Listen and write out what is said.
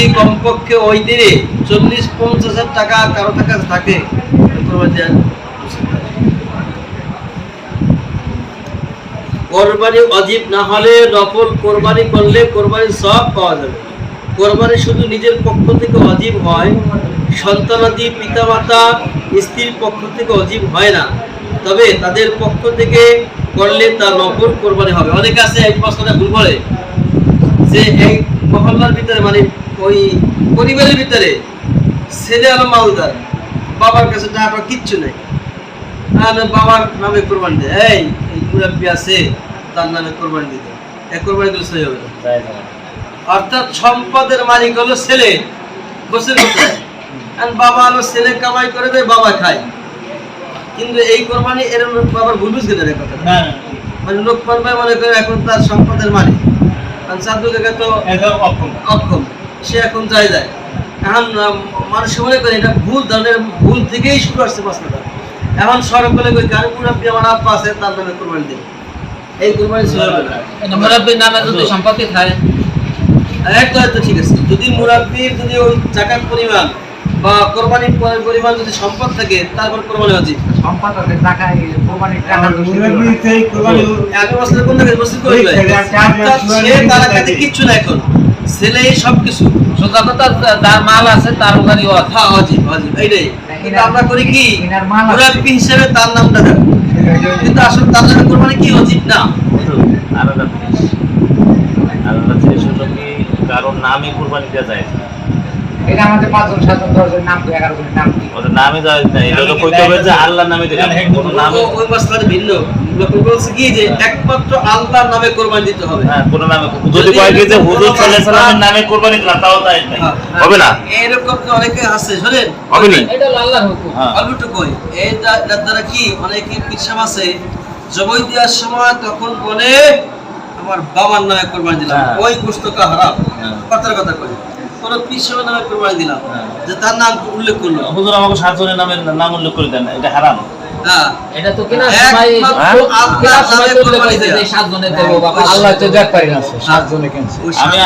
কমপক্ষে ওই দিনে চল্লিশ, পঞ্চাশ টাকা কারও থাকে। কোরবানি। কোরবানি অজীব না হলে কোরবানি করলে কোরবানির সব পাওয়া যাবে। কোরবানি শুধু নিজের পক্ষ থেকে অজীব হয়, সন্তানাদি পিতামাতা স্ত্রীর পক্ষ থেকে অজীব হয় না। তবে তাদের পক্ষ থেকে করলে তার নফল কোরবানি হবে। অনেকে আছে, এক বছরে ভুল করে। যে এই মহল্লার ভিতরে মানে ওই পরিবারের ভিতরে ছেলে আলো মালদার বাবার কাছে টাকা কিচ্ছু নেই। আর বাবার নামে কোরবানি দেয় এই এই মুরাব্বি আছে তার নামে কোরবানি দিতে এই কোরবানি দিলে সহি হবে অর্থাৎ সম্পদের মালিক হলো ছেলে। বসে কোথায় বাবা হলো ছেলে কামাই করে দেয় বাবা খায়। কিন্তু এই কোরবানি এরকম বাবার ভুল বুঝতে দেয় কথা মানে লোক করবে মনে করে এখন তার সম্পদের মালিক। আর সাধু কাকা তো অক্ষম। সে এখন যায় যায়। এখন মানুষ মনে করে এটা ভুল ধরনের ভুল থেকেই শুরু আসছে প্রশ্নটা। এখন সড়ক বলে কই গান মুরাব্বি আমার আব্বা আছে তার নামে কোরবানি দেবে? এই কোরবানি ছিল না মুরাব্বির নামে যদি সম্পত্তি থাকে। একটা তো ঠিক আছে যদি মুরাব্বির যদি ওই টাকার পরিমাণ বা কোরবানির পরি- পরিমাণ যদি সম্পদ থাকে তারপর কোরবানি উচিত। সম্পদ আছে টাকা কোরবানির টাকা বছর কোন জায়গায় বসে করি ভাই সে তার কাছে কিচ্ছু না এখন। ছেলে সব কিছু সোজা কথা যার মাল আছে তার ওখানে হ্যাঁ অজিব অজিব এইটাই। কিন্তু আমরা করি কি? মুরাব্বি হিসেবে তার নামটা দেব কিন্তু আসলে তার নামে কোরবানি কি অজিব না? আলাদা জিনিস। আলাদা জিনিস হলো কি কারোর নামে কোরবানি দেওয়া যায়। এটা আমাদের পাঁচজন সাতজন দশজন নাম কি এগারো জনের নাম কি? ওদের নামই দেওয়া যায় না এটা হলো কইতে হবে যে আল্লাহর নামে দেবে কোনো নামে ওই মাসলাটা ভিন্ন। বলছে কি যে একমাত্র আল্লাহর নামে কোরবানি দিতে হবে। হ্যাঁ কোনো নামে যদি কয় কি যে হুজুর সাল্লাল্লাহু আলাইহি সাল্লামের নামে কোরবানি দিলাম তাও তাই হবে না? এরকম তো অনেকে আছে শোনেন। হবে নি? এটা আল্লাহর হুকুম। অল্প কই এইটা দ্বারা কি অনেকে পিসাব আছে? জবাই দেওয়ার সময় তখন বলে আমার বাবার নামে কোরবানি দিলাম। হ্যাঁ। ওই গোস্তটা হারাম। হ্যাঁ। কথার কথা কই? কোন পিসাবের নামে কোরবানি দিলাম। হ্যাঁ। যে তার নাম উল্লেখ করল। হুজুর আমাকে সাতজনের নামের নাম উল্লেখ করে দেন এটা হারাম। হ্যাঁ। এটা তো কেনার একমাত্র সময় আল্লাহর কেনার সময় নামে তো উল্লেখ কোরবানি করেছে যে দেয়া। সাতজনের দেবো বাবা। আল্লাহ তো দেখ পারি না সাতজনে কেনছে। আমি